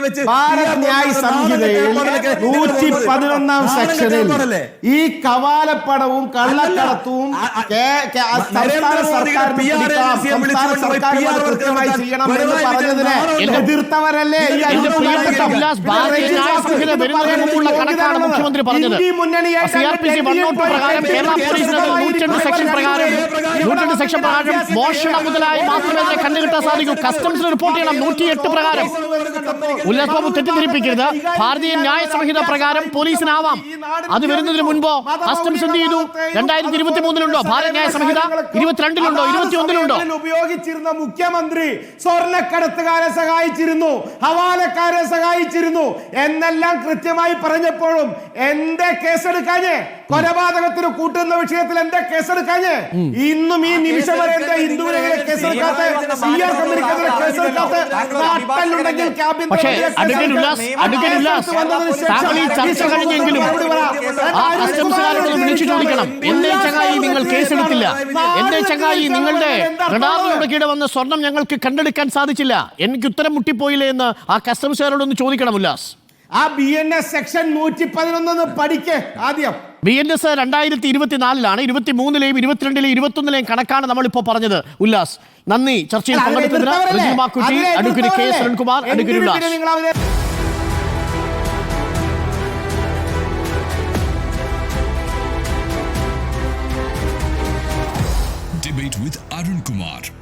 വെച്ച് ഭാരത് സംഹിതയിൽ നൂറ്റി പതിനൊന്നാം സെക്ഷനിൽ? ഈ കവാലപ്പടവും കള്ളക്കടത്തും സംസ്ഥാന സർക്കാർ കൃത്യമായി ചെയ്യണം എന്ന് പറഞ്ഞതിനെ എതിർത്തവരല്ലേ. മുഖ്യമന്ത്രി പറഞ്ഞത്. മുന്നണിയെ നൂറ്റെട്ട് സെക്ഷൻ പ്രകാരം നൂറ്റെട്ട് സെക്ഷൻ പ്രകാരം മോഷണം മുതലായി മാത്രമേ അതിനെ കണ്ടുകിട്ടാൻ സാധിക്കൂ. കസ്റ്റംസിൽ റിപ്പോർട്ട് ചെയ്യണം. നൂറ്റിയെട്ട് പ്രകാരം. ഉല്ലാസ് ബാബു തെറ്റിദ്ധരിപ്പിക്കരുത്. ഭാരതീയ ന്യായ സംഹിത പ്രകാരം പോലീസിനാവാം. അത് വരുന്നതിന് മുൻപോ കസ്റ്റംസ് എന്ത് ചെയ്തു? രണ്ടായിരത്തി ഇരുപത്തി മൂന്നിലുണ്ടോ ഭാരത ന്യായ സംഹിത? ഇരുപത്തിരണ്ടിലുണ്ടോ? ഇരുപത്തി ഒന്നിലുണ്ടോ സമയങ്ങളിൽ ഉപയോഗിച്ചിരുന്ന മുഖ്യമന്ത്രി സ്വർണക്കടത്തുകാരെ സഹായിച്ചിരുന്നു. ഹവാലക്കാരെ സഹായിച്ചിരുന്നു. എന്നെല്ലാം കൃത്യമായി പറഞ്ഞപ്പോഴും എന്റെ കേസെടുക്കാഞ്ഞ്. കൊലപാതകത്തിന് കൂട്ടുന്ന വിഷയത്തിൽ എന്റെ കേസെടുക്കാഞ്ഞ്. ഇന്നും ഈ നിമിഷം വരെ എന്റെ ഹിന്ദുവിനെ കേസെടുക്കാത്ത സി ആർ കമ്പനിക്കെതിരെ കേസെടുക്കാത്ത നാട്ടലുണ്ടെങ്കിൽ ക്യാബിൻ പക്ഷേ മന്ത്രിയെ അഡ്വക്കേറ്റ് ഉല്ലാസ് കേസെടുക്കാം. അഡ്വക്കേറ്റ് ഉല്ലാസ് വന്നതിന് താങ്കൾ ഈ ചർച്ച കഴിഞ്ഞെങ്കിലും ആ കസ്റ്റംസുകാരോട് വിളിച്ചു ചോദിക്കണം. എന്തേ ചങ്ങായി നിങ്ങൾ കേസെടുത്തില്ല. എന്തേ ചങ്ങായി നിങ്ങളുടെ റഡാറിലൂടെ വന്ന സ്വർണം ഞങ്ങൾക്ക് കണ്ടെടുക്കാൻ സാധിച്ചില്ല. എനിക്ക് ഉത്തരം മുട്ടിപ്പോയില്ലേ എന്ന് ആ കസ്റ്റംസുകാരോടൊന്ന് ചോദിക്കണം ഉല്ലാസ്. ആ ബി എൻ എസ് സെക്ഷൻ നൂറ്റി പതിനൊന്ന് പഠിക്കേ ആദ്യം. ബി എൻ എസ് രണ്ടായിരത്തി ഇരുപത്തിനാലിലാണ് ഇരുപത്തി മൂന്നിലെയും ഇരുപത്തിരണ്ടിലെയും ഇരുപത്തൊന്നിലെയും കണക്കാണ് നമ്മളിപ്പോൾ പറഞ്ഞത്. ഉല്ലാസ് നന്ദി. ചർച്ചയിൽ പങ്കെടുത്തതിന് K? സുരൺകുമാർ Ullas. Debate with Arun Kumar.